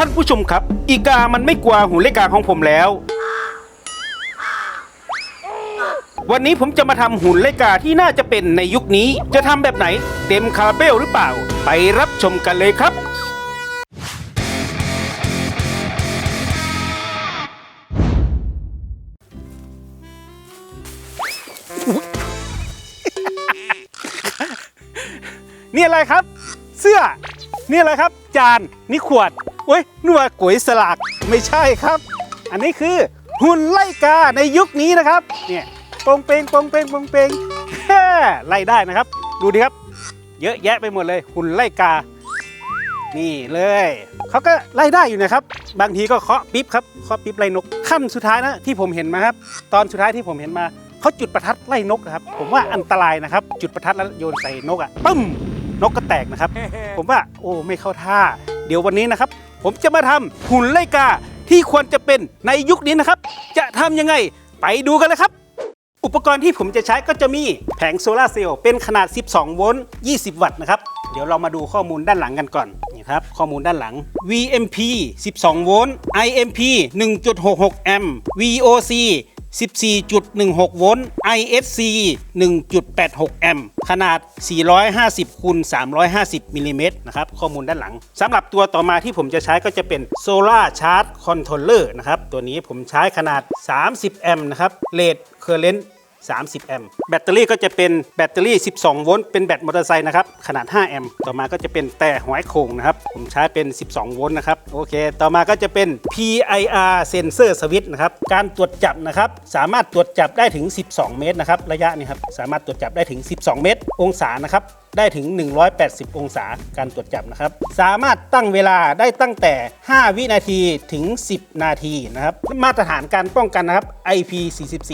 ท่านผู้ชมครับ อีกามันไม่กลัวหุ่นเลกาของผมแล้ว วันนี้ผมจะมาทำหุ่นเลกาที่น่าจะเป็นในยุคนี้ จะทำแบบไหน เต็มคาราเบลหรือเปล่า ไปรับชมกันเลยครับนี่อะไรครับ เสื้อ นี่อะไรครับ จานนี่ขวดเว้ยนัวก๋วยสลากไม่ใช่ครับ อันนี้คือหุ่นไล่กาในยุคนี้นะครับเนี่ยปงเปงปงเปงปงเปงแฮ่ไล่ได้นะครับ ดูดิครับ เยอะแยะไปหมดเลย หุ่นไล่กา นี่เลยเขาก็ไล่ได้อยู่นะครับ บางทีก็เคาะปิ๊บครับเคาะปิ๊บไล่นกขั้นสุดท้ายนะที่ผมเห็นมาครับ ตอนสุดท้ายที่ผมเห็นมาเขาจุดประทัดไล่นกนะครับ ผมว่าอันตรายนะครับ จุดประทัดแล้วโยนใส่นกอะ่ะปึ้ม นกก็แตกนะครับ ผมว่าโอ้ไม่เข้าท่า เดี๋ยววันนี้นะครับ ผมจะมาทำหุ่นไล่กาที่ควรจะเป็นในยุคนี้นะครับ จะทำยังไงไปดูกันเลยครับ อุปกรณ์ที่ผมจะใช้ก็จะมีแผงโซลาร์เซลล์เป็นขนาด 12 โวลต์ 20 วัตต์นะครับ เดี๋ยวเรามาดูข้อมูลด้านหลังกันก่อนนี่ครับข้อมูลด้านหลัง VMP 12 โวลต์ IMP 1.66 แอมป์ VOC 14.16 โวลต์ ISC 1.86 แอมป์ ขนาด 450คูณ350 มิลลิเมตรนะครับ ข้อมูลด้านหลัง สำหรับตัวต่อมาที่ผมจะใช้ก็จะเป็น Solar Charge Controller นะครับ ตัวนี้ผมใช้ขนาด 30 แอมป์นะครับเลดเคอร์เรนต์ 30 แอมป์แบตเตอรี่ก็จะเป็นแบตเตอรี่ 12 โวลต์เป็นแบตมอเตอร์ไซค์นะครับ ขนาด 5 แอมป์ต่อมาก็จะเป็นแต่หอยโขงนะครับ ผมใช้เป็น 12 โวลต์นะครับ โอเค ต่อมาก็จะเป็น PIR Sensor Switch นะครับ การตรวจจับนะครับ สามารถตรวจจับได้ถึง 12 เมตรนะครับ ระยะนี้ครับ สามารถตรวจจับได้ถึง 12 เมตร องศานะครับได้ถึง 180 องศาการตรวจจับนะครับ สามารถตั้งเวลาได้ตั้งแต่ 5 วินาทีถึง 10 นาทีนะครับ มาตรฐานการป้องกันนะครับ IP44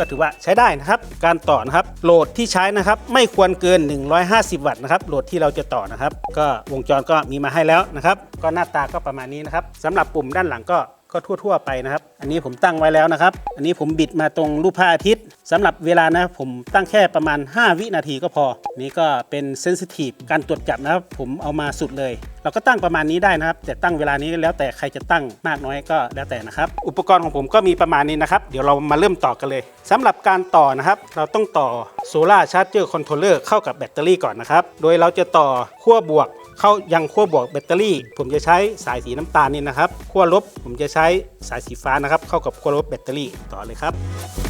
ก็ถือว่าใช้ได้นะครับ การต่อนะครับโหลดที่ใช้นะครับ ไม่ควรเกิน 150 วัตต์นะครับโหลดที่เราจะต่อนะครับ ก็วงจรก็มีมาให้แล้วนะครับ ก็หน้าตาก็ประมาณนี้นะครับสำหรับปุ่มด้านหลังก็ ก็ทั่ว ๆ ไปนะครับ อันนี้ผมตั้งไว้แล้วนะครับ อันนี้ผมบิดมาตรงรูปพระอาทิตย์สำหรับเวลานะผมตั้งแค่ประมาณ 5 วินาทีก็พอ นี่ก็เป็นเซนซิทีฟการตรวจจับนะครับ ผมเอามาสุดเลย เราก็ตั้งประมาณนี้ได้นะครับ แต่ตั้งเวลานี้แล้วแต่ใครจะตั้งมากน้อยก็แล้วแต่นะครับ อุปกรณ์ของผมก็มีประมาณนี้นะครับ เดี๋ยวเรามาเริ่มต่อกันเลยสำหรับการต่อนะครับ เราต้องต่อโซลาร์ชาร์จเจอร์คอนโทรลเลอร์เข้ากับแบตเตอรี่ก่อนนะครับ โดยเราจะต่อขั้วบวก เข้ายังขั้วบวกแบตเตอรี่ ผมจะใช้สายสีน้ำตาลนี่นะครับขั้วลบผมจะใช้สายสีฟ้านะครับ เข้ากับขั้วลบแบตเตอรี่ต่อเลยครับ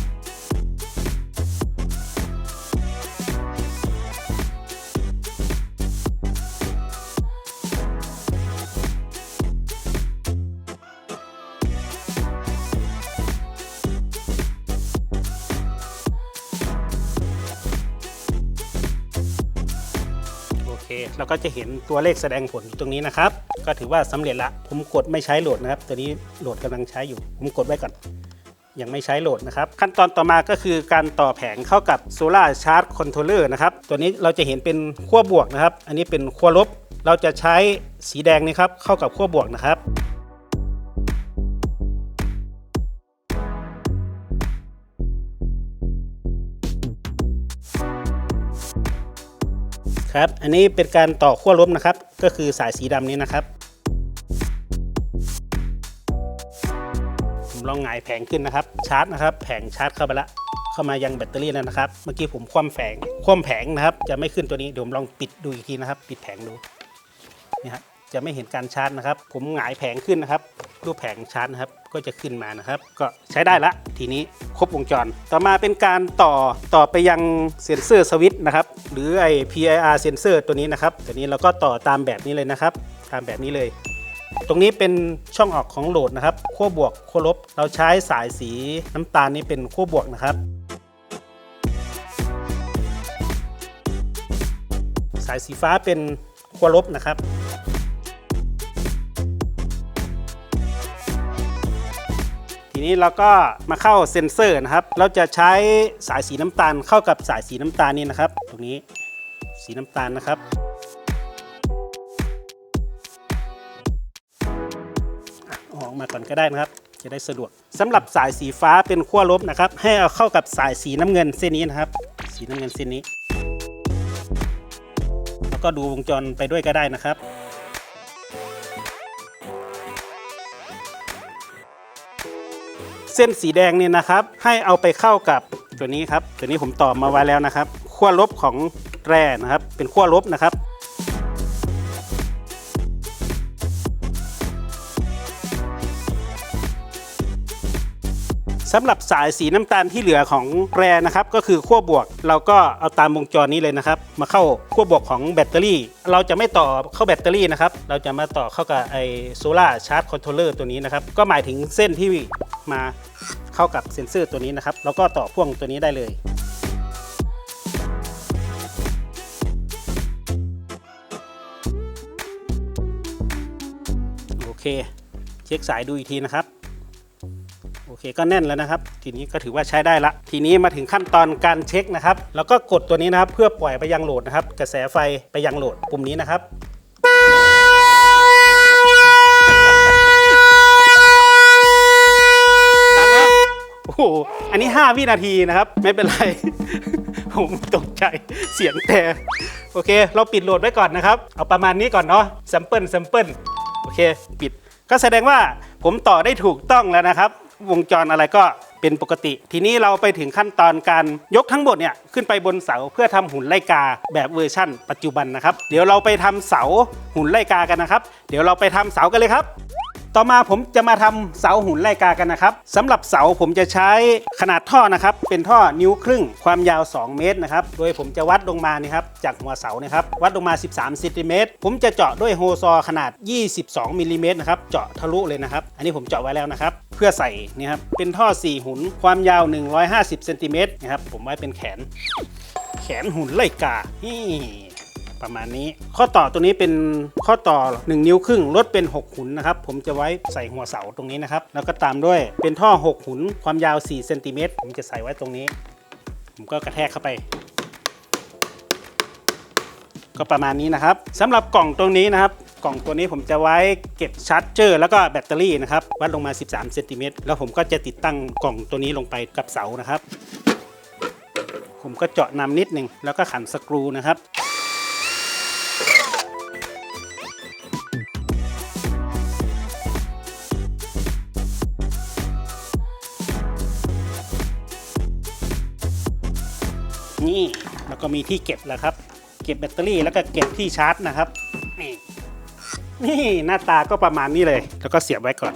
ก็จะเห็นตัวเลขแสดงผลอยู่ตรงนี้นะครับ ก็ถือว่าสำเร็จละ ผมกดไม่ใช้โหลดนะครับ ตัวนี้โหลดกำลังใช้อยู่ ผมกดไว้ก่อน ยังไม่ใช้โหลดนะครับ ขั้นตอนต่อมาก็คือการต่อแผงเข้ากับ Solar Charge Controller นะครับ ตัวนี้เราจะเห็นเป็นขั้วบวกนะครับ อันนี้เป็นขั้วลบ เราจะใช้สีแดงนี่ครับเข้ากับขั้วบวกนะครับ ครับ อันนี้เป็นการต่อขั้วลบนะครับ ก็คือสายสีดำนี้นะครับ ผมลองหงายแผงขึ้นนะครับ ชาร์จนะครับ แผงชาร์จเข้าไปละ เข้ามายังแบตเตอรี่แล้วนะครับ เมื่อกี้ผมคว่ำแผง คว่ำแผงนะครับ จะไม่ขึ้นตัวนี้ เดี๋ยวผมลองปิดดูอีกทีนะครับ ปิดแผงดู นี่ครับจะไม่เห็นการชาร์จนะครับ ผมหงายแผงขึ้นนะครับ รูปแผงชาร์จนะครับก็จะขึ้นมานะครับ ก็ใช้ได้ละทีนี้ครบวงจร ต่อมาเป็นการต่อต่อไปยังเซ็นเซอร์สวิตช์นะครับ หรือไอ PIR เซ็นเซอร์ตัวนี้นะครับตัวนี้เราก็ต่อตามแบบนี้เลยนะครับ ตามแบบนี้เลย ตรงนี้เป็นช่องออกของโหลดนะครับขั้วบวกขั้วลบ เราใช้สายสีน้ำตาลนี่เป็นขั้วบวกนะครับสายสีฟ้าเป็นขั้วลบนะครับ นี้เราก็มาเข้าเซ็นเซอร์นะครับ เราจะใช้สายสีน้ำตาลเข้ากับสายสีน้ำตาลนี่นะครับ ตรงนี้สีน้ำตาลนะครับออาออกมาก่อนก็ได้นะครับ จะได้สะดวกสำหรับสายสีฟ้าเป็นขั้วลบนะครับ ให้เอาเข้ากับสายสีน้ำเงินเส้นนี้นะครับ สีน้ำเงินเส้นนี้ แล้วก็ดูวงจรไปด้วยก็ได้นะครับ ส้นสีแดงเนี่ยนะครับ ให้เอาไปเข้ากับตัวนี้ครับ ตัวนี้ผมต่อมาไว้แล้วนะครับขั้วลบของแร่นะครับ เป็นขั้วลบนะครับสำหรับสายสีน้ำตาลที่เหลือของแรนะครับก็คือขั้วบวก เราก็เอาตามวงจรนี้เลยนะครับ มาเข้าขั้วบวกของแบตเตอรี่ เราจะไม่ต่อเข้าแบตเตอรี่นะครับ เราจะมาต่อเข้ากับไอโซล่าชาร์จคอนโทรลเลอร์ตัวนี้นะครับ ก็หมายถึงเส้นที่ มาเข้ากับเซ็นเซอร์ตัวนี้นะครับ แล้วก็ต่อพ่วงตัวนี้ได้เลยโอเค เช็คสายดูอีกทีนะครับโอเคก็แน่นแล้วนะครับ ทีนี้ก็ถือว่าใช้ได้ละ ทีนี้มาถึงขั้นตอนการเช็คนะครับ แล้วก็กดตัวนี้นะครับเพื่อปล่อยไปยังโหลดนะครับ กระแสไฟไปยังโหลดปุ่มนี้นะครับ หอันนี้ 5 วินาทีนะครับ ไม่เป็นไร ผมตกใจเสียงแต่โอเค เราปิดโหลดไว้ก่อนนะครับ เอาประมาณนี้ก่อนเนาะแซมเปิลแซมเปิลโอเค ปิด ก็แสดงว่าผมต่อได้ถูกต้องแล้วนะครับ วงจรอะไรก็เป็นปกติ ทีนี้เราไปถึงขั้นตอนการยกทั้งหมดเนี่ยขึ้นไปบนเสาเพื่อทำหุ่นไล่กาแบบเวอร์ชั่น ปัจจุบันนะครับ เดี๋ยวเราไปทำเสาหุ่นไล่กากันนะครับ เดี๋ยวเราไปทำเสากันเลยครับ ต่อมาผมจะมาทำเสาหุ่นไล่กากันนะครับสำหรับเสาผมจะใช้ขนาดท่อนะครับ เป็นท่อนิ้วครึ่ง ความยาว 2 เมตรนะครับ โดยผมจะวัดลงมานี่ครับจากหัวเสานะครับ วัดลงมา 13เซนติเมตรผมจะเจาะด้วยโฮซอขนาด 22มิลลิเมตรนะครับ เจาะทะลุเลยนะครับ อันนี้ผมเจาะไว้แล้วนะครับ เพื่อใส่นี่ครับ เป็นท่อ 4 หุ่น ความยาว 150เซนติเมตรนะครับ ผมไว้เป็นแขน แขนหุ่นไล่กานี่ ประมาณนี้ ข้อต่อตัวนี้เป็นข้อต่อ 1 นิ้วครึ่งลดเป็น 6 หุนนะครับ ผมจะไว้ใส่หัวเสาตรงนี้นะครับ แล้วก็ตามด้วยเป็นท่อ 6 หุน ความยาว4เซนติเมตรผมจะใส่ไว้ตรงนี้ ผมก็กระแทกเข้าไปก็ประมาณนี้นะครับสำหรับกล่องตรงนี้นะครับ กล่องตัวนี้ผมจะไว้เก็บชาร์จเจอร์แล้วก็แบตเตอรี่นะครับ วัดลงมา 13เซนติเมตรแล้วผมก็จะติดตั้งกล่องตัวนี้ลงไปกับเสานะครับ ผมก็เจาะนำนิดหนึ่งแล้วก็ขันสกรูนะครับ ก็มีที่เก็บแล้วครับ เก็บแบตเตอรี่แล้วก็เก็บที่ชาร์จนะครับ นี่นี่หน้าตาก็ประมาณนี้เลย แล้วก็เสียบไว้ก่อน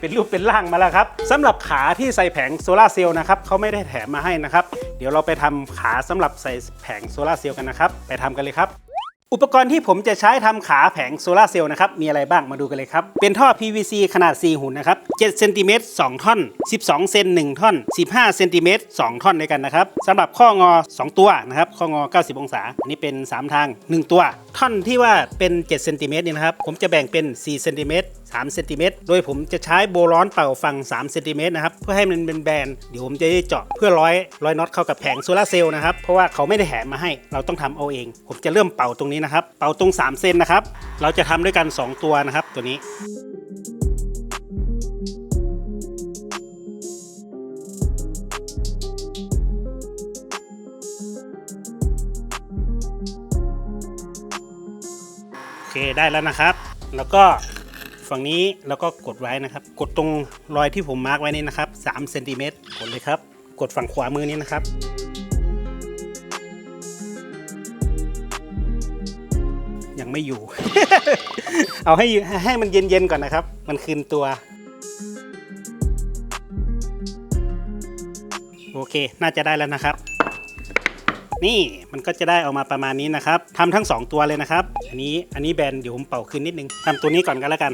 เป็นรูปเป็นร่างมาแล้วครับสำหรับขาที่ใส่แผงโซลาเซลล์นะครับเขาไม่ได้แถมมาให้นะครับ เดี๋ยวเราไปทำขาสำหรับใส่แผงโซลาเซลล์กันนะครับ ไปทำกันเลยครับ อุปกรณ์ที่ผมจะใช้ทำขาแผงโซลาร์เซลล์นะครับ มีอะไรบ้างมาดูกันเลยครับ เป็นท่อ PVC ขนาด 4 หุ่นนะครับ7เซนติเมตร2ท่อน 12 เซน1ท่อน 15เซนติเมตร2ท่อนด้วยกันนะครับสำหรับข้องอ 2 ตัวนะครับ ข้องอ 90 องศา อันนี้เป็น 3 ทาง 1 ตัว ท่อนที่ว่าเป็น7เซนติเมตรนี่นะครับ ผมจะแบ่งเป็น4เซนติเมตร3เซนติเมตรโดยผมจะใช้โบร้อนเป่าฝั่ง3เซนติเมตรนะครับเพื่อให้มันเป็นแบนเดี๋ยวผมจะได้เจาะเพื่อร้อยร้อยน็อตเข้ากับแผงโซลาร์เซลล์นะครับเพราะว่าเขาไม่ได้แถมมาให้เราต้องทำเอาเอง ผมจะเริ่มเป่าตรงนี้นะครับ เป่าตรง 3 เซนนะครับเราจะทำด้วยกัน 2 ตัวนะครับ ตัวนี้โอเคได้แล้วนะครับ แล้วก็ ฝั่งนี้เราก็กดไว้นะครับ กดตรงรอยที่ผมมาร์กไว้นี่นะครับ3เซนติเมตรกดเลยครับ กดฝั่งขวามือนี้นะครับยังไม่อยู่ เอาให้ให้มันเย็นๆก่อนนะครับ มันคืนตัว โอเค น่าจะได้แล้วนะครับ นี่มันก็จะได้ออกมาประมาณนี้นะครับทำทั้ง 2 ตัวเลยนะครับ อันนี้อันนี้แบนเดี๋ยวผมเป่าคืนนิดนึงทำตัวนี้ก่อนกันแล้วกัน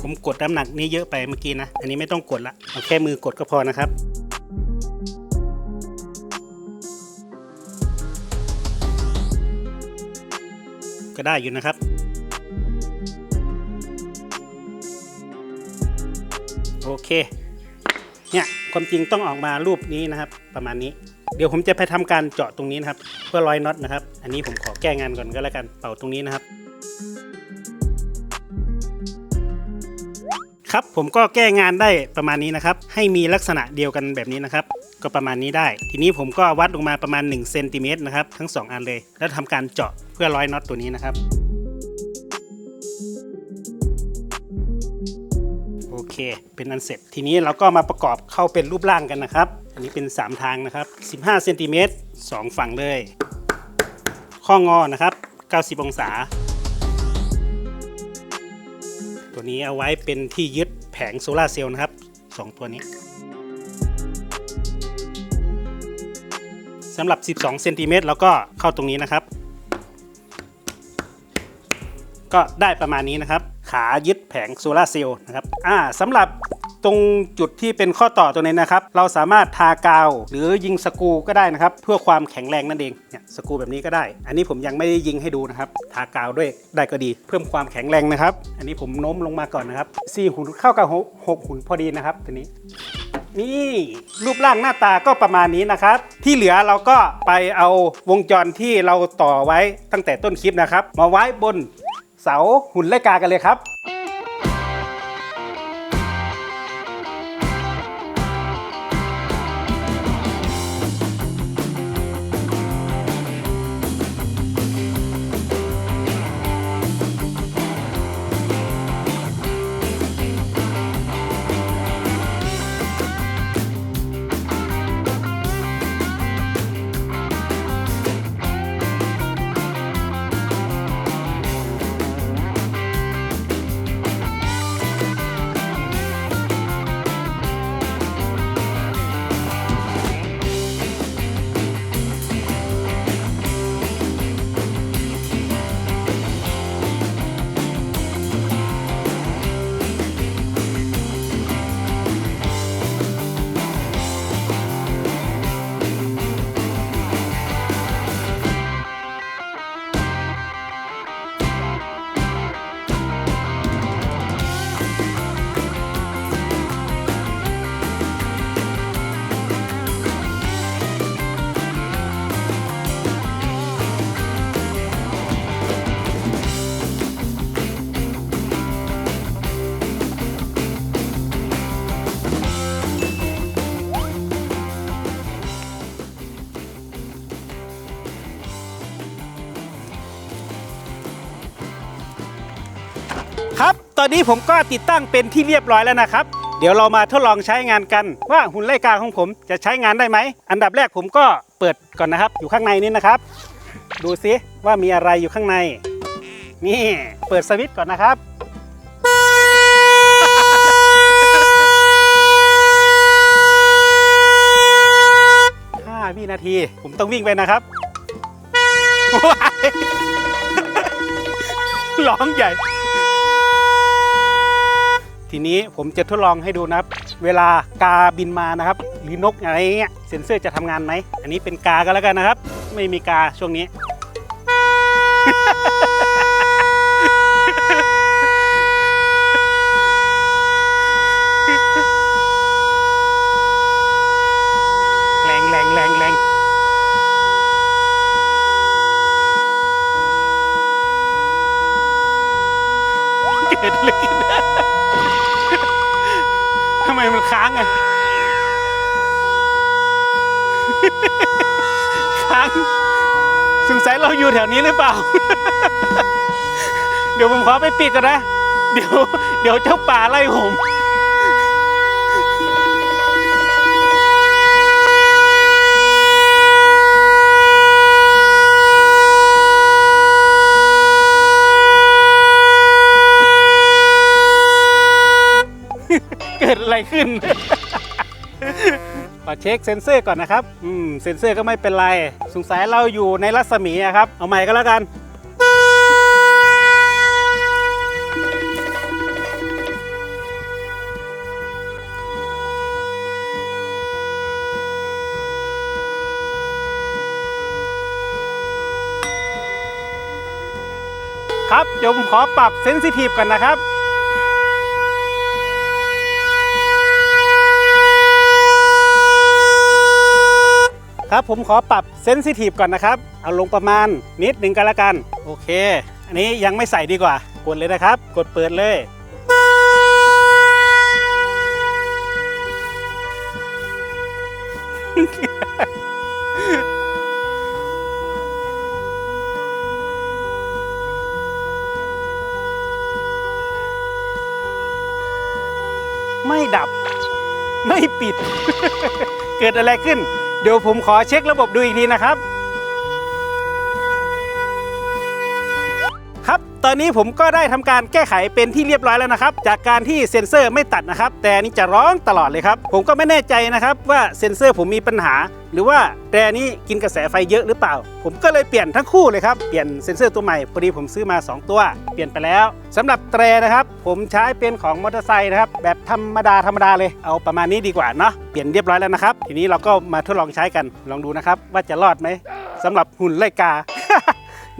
ผมกดน้ำหนักนี้เยอะไปเมื่อกี้นะ อันนี้ไม่ต้องกดละ เอาแค่มือกดก็พอนะครับ ก็ได้อยู่นะครับ เคเนี่ยความจริงต้องออกมารูปนี้นะครับ ประมาณนี้ เดี๋ยวผมจะไปทำการเจาะตรงนี้นะครับ เพื่อร้อยน็อตนะครับ อันนี้ผมขอแก้งานก่อนก็แล้วกันเป่าตรงนี้นะครับ ครับผมก็แก้งานได้ประมาณนี้นะครับ ให้มีลักษณะเดียวกันแบบนี้นะครับ ก็ประมาณนี้ได้ ทีนี้ผมก็วัดลงมาประมาณ1เซนติเมตรนะครับทั้ง 2 อันเลย แล้วทำการเจาะเพื่อร้อยน็อตตัวนี้นะครับ เคเป็นอันเสร็จ ทีนี้เราก็มาประกอบเข้าเป็นรูปร่างกันนะครับ อันนี้เป็น 3 ทางนะครับ 15เซนติเมตร2ฝั่งเลย ข้องอนะครับ 90 องศา ตัวนี้เอาไว้เป็นที่ยึดแผงโซลาร์เซลล์นะครับ 2 ตัวนี้สำหรับ 12เซนติเมตรแล้วก็เข้าตรงนี้นะครับ ก็ได้ประมาณนี้นะครับ ขายึดแผงโซลาร์เซลล์นะครับอ่าสำหรับตรงจุดที่เป็นข้อต่อตัวนี้นะครับ เราสามารถทากาวหรือยิงสกูก็ได้นะครับ เพื่อความแข็งแรงนั่นเองเนี่ยสกูแบบนี้ก็ได้ อันนี้ผมยังไม่ได้ยิงให้ดูนะครับ ทากาวด้วยได้ก็ดี เพิ่มความแข็งแรงนะครับ อันนี้ผมโน้มลงมาก่อนนะครับสี่หุ่นเข้ากับหกหกหุ่นพอดีนะครับตัวนี้นี่รูปร่างหน้าตาก็ประมาณนี้นะครับ ที่เหลือเราก็ไปเอาวงจรที่เราต่อไว้ตั้งแต่ต้นคลิปนะครับ มาไว้บน เสาหุ่นไล่กากันเลยครับ ครับ ตอนนี้ผมก็ติดตั้งเป็นที่เรียบร้อยแล้วนะครับ เดี๋ยวเรามาทดลองใช้งานกัน ว่าหุ่นไล่กาของผมจะใช้งานได้ไหม อันดับแรกผมก็เปิดก่อนนะครับ อยู่ข้างในนี้นะครับ ดูซิว่ามีอะไรอยู่ข้างใน นี่เปิดสวิตช์ก่อนนะครับห้าวินาที ผมต้องวิ่งไปนะครับร้องใหญ่ ทีนี้ผมจะทดลองให้ดูนะครับ เวลากาบินมานะครับ หรือนกอะไรเงี้ยเซ็นเซอร์จะทำงานไหม อันนี้เป็นกาก็แล้วกันนะครับ ไม่มีกาช่วงนี้ เราอยู่แถวนี้หรือเปล่า เดี๋ยวผมขอไปปิดก่อนนะ เดี๋ยว เดี๋ยวเจ้าป่าไล่ผมเกิดอะไรขึ้น ขอเช็คเซ็นเซอร์ก่อนนะครับ อืม เซ็นเซอร์ก็ไม่เป็นไร สงสัยเราอยู่ในรัศมีอะครับ เอาใหม่ก็แล้วกันครับเดี๋ยวผมขอปรับเซนซิทีฟก่อนนะครับ ครับผมขอปรับเซนซิทีฟก่อนนะครับ เอาลงประมาณนิดหนึ่งกันละกัน โอเค อันนี้ยังไม่ใส่ดีกว่า กดเลยนะครับ กดเปิดเลยไม่ดับ ไม่ปิด เกิดอะไรขึ้น เดี๋ยวผมขอเช็คระบบดูอีกทีนะครับ ครับตอนนี้ผมก็ได้ทำการแก้ไขเป็นที่เรียบร้อยแล้วนะครับ จากการที่เซ็นเซอร์ไม่ตัดนะครับ แต่นนี้จะร้องตลอดเลยครับ ผมก็ไม่แน่ใจนะครับว่าเซ็นเซอร์ผมมีปัญหา หรือว่าแต่นี้กินกระแสไฟเยอะหรือเปล่า ผมก็เลยเปลี่ยนทั้งคู่เลยครับ เปลี่ยนเซ็นเซอร์ตัวใหม่พอดีผมซื้อมา 2 ตัว เปลี่ยนไปแล้วสำหรับแตรนะครับ ผมใช้เป็นของมอเตอร์ไซค์นะครับ แบบธรรมดาธรรมดาเลยเอาประมาณนี้ดีกว่าเนาะเปลี่ยนเรียบร้อยแล้วนะครับ ทีนี้เราก็มาทดลองใช้กันลองดูนะครับ ว่าจะรอดไหมสำหรับหุ่นไล่กา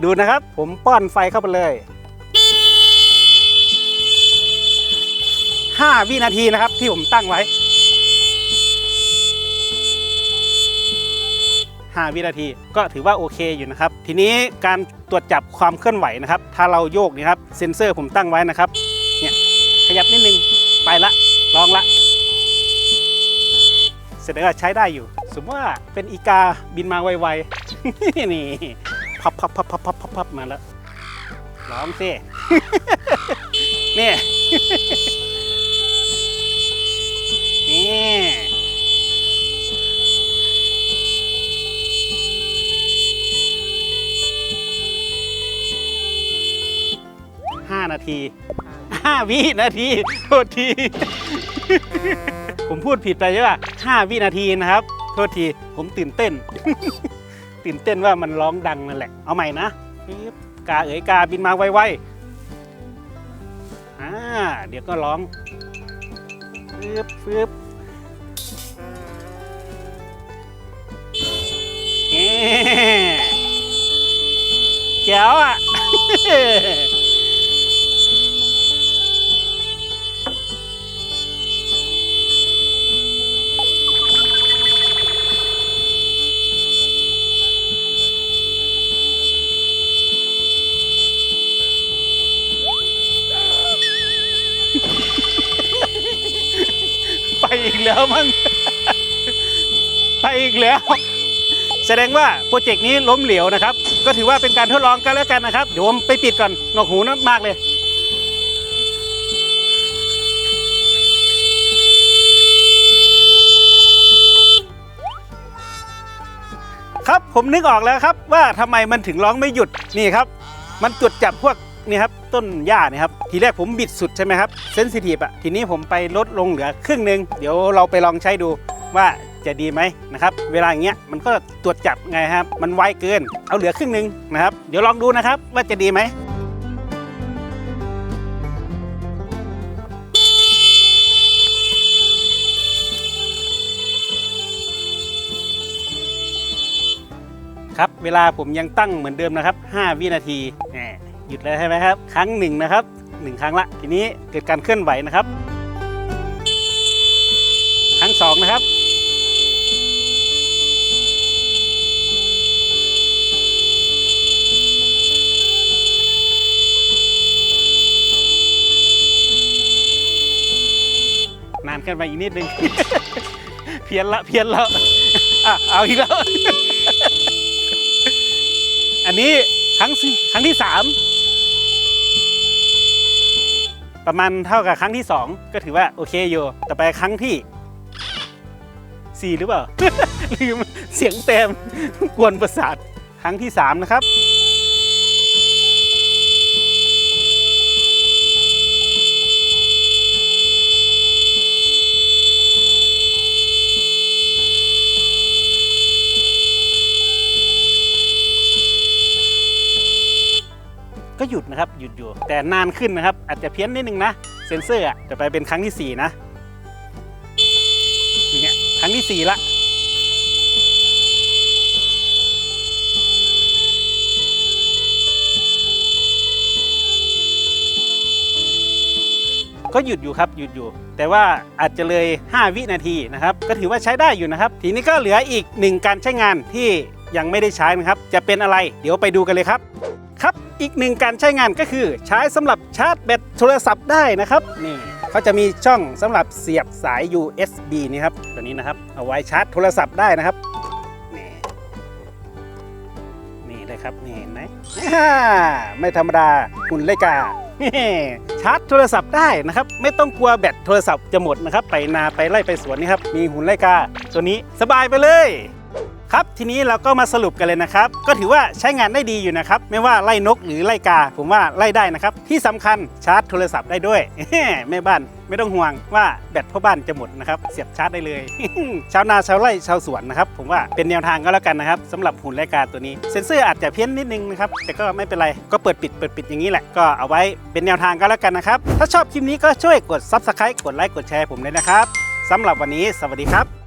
ดูนะครับ ผมป้อนไฟเข้าไปเลย5วินาทีนะครับที่ผมตั้งไว้ 5 วินาที ก็ถือว่าโอเคอยู่นะครับ ทีนี้การตรวจจับความเคลื่อนไหวนะครับ ถ้าเราโยกนี่ครับเซ็นเซอร์ผมตั้งไว้นะครับเนี่ยขยับนิดนึงไปละลองละเสร็จแล้วก็ใช้ได้อยู่ สมมติว่าเป็นอีกาบินมาไวๆนี่พับพับพับพับพับพับพับมาแล้วร้องสินี่นี่ ทีห้าวินาทีโทษที ผมพูดผิดไปใช่ป่ะห้าวินาทีนะครับ โทษทีผมตื่นเต้น ตื่นเต้นว่ามันร้องดังนั่นแหละ เอาใหม่นะปึ๊บกาเอ๋ยกาบินมาไวๆอ่าเดี๋ยวก็ร้องปึ๊บปึ๊บเอ๊ะแจ๋วอะ แสดงว่าโปรเจกต์นี้ล้มเหลวนะครับ ก็ถือว่าเป็นการทดลองกันแล้วกันนะครับ เดี๋ยวผมไปปิดก่อนหนวกหูนะมากเลยครับผมนึกออกแล้วครับว่าทำไมมันถึงร้องไม่หยุดนี่ครับ มันตรวจจับพวกนี่ครับต้นหญ้านี่ครับทีแรกผมบิดสุดใช่ไหมครับเซนซิทีฟอะทีนี้ผมไปลดลงเหลือครึ่งหนึ่งเดี๋ยวเราไปลองใช้ดูว่า จะดีไหมนะครับ เวลาอย่างเงี้ยมันก็ตรวจจับไงครับ มันไวเกิน เอาเหลือครึ่งหนึ่งนะครับ เดี๋ยวลองดูนะครับว่าจะดีไหมครับเวลาผมยังตั้งเหมือนเดิมนะครับ 5 วินาทีหมหยุดแล้วใช่ไหมครับ ครั้งหนึ่งนะครับหนึ่งครั้งละ ทีนี้เกิดการเคลื่อนไหวนะครับ นิดนึง เพี้ยนละเพี้ยนแล้วอะเอาอีกแล้ว อันนี้ครั้งที่ครั้งที่สามประมาณเท่ากับครั้งที่สองก็ถือว่าโอเคอยู่ต่ไปครั้งที่สี่หรือเปล่าลืมเสียงเต็มกวนประสาทครั้งที่สามนะครับ อยู่ แต่นานขึ้นนะครับ อาจจะเพี้ยนนิดนึงนะเซนเซอร์อะจะไปเป็นครั้งที่ 4 นะเนี่ยครั้งที่ 4 ละก็หยุดอยู่ครับหยุดอยู่ แต่ว่าอาจจะเลย 5 วินาทีนะครับ ก็ถือว่าใช้ได้อยู่นะครับ ทีนี้ก็เหลืออีกหนึ่งการใช้งานที่ยังไม่ได้ใช้นะครับ จะเป็นอะไร เดี๋ยวไปดูกันเลยครับ ครับอีกหนึ่งการใช้งานก็คือ ใช้สำหรับชาร์จแบตโทรศัพท์ได้นะครับนี่เขาจะมีช่องสำหรับเสียบสาย USB นี่ครับตัวนี้นะครับเอาไว้ชาร์จโทรศัพท์ได้นะครับนี่นี่เลยครับนี่เห็นไหมอ่าไม่ธรรมดาหุ่นไลกาชาร์จโทรศัพท์ได้นะครับ ไม่ต้องกลัวแบตโทรศัพท์จะหมดนะครับ ไปนาไปไล่ไปสวนนี่ครับ มีหุ่นไลกา ตัวนี้สบายไปเลย ครับทีนี้เราก็มาสรุปกันเลยนะครับ ก็ถือว่าใช้งานได้ดีอยู่นะครับ ไม่ว่าไล่นกหรือไล่กา ผมว่าไล่ได้นะครับ ที่สำคัญชาร์จโทรศัพท์ได้ด้วยแม่บ้านไม่ต้องห่วงว่าแบตพ่อบ้านจะหมดนะครับเสียบชาร์จได้เลย ชาวนาชาวไร่ชาวสวนนะครับ ผมว่าเป็นแนวทางก็แล้วกันนะครับสำหรับหุ่นไล่กาตัวนี้เซ็นเซอร์อาจจะเพี้ยนนิดนึงนะครับแต่ก็ไม่เป็นไรก็เปิดปิดเปิดปิดอย่างนี้แหละก็เอาไว้เป็นแนวทางก็แล้วกันนะครับถ้าชอบคลิปนี้ก็ช่วยกด subscribe กดไลค์กดแชร์ผมเลยนะครับสำหรับวันนี้สวัสดีครับ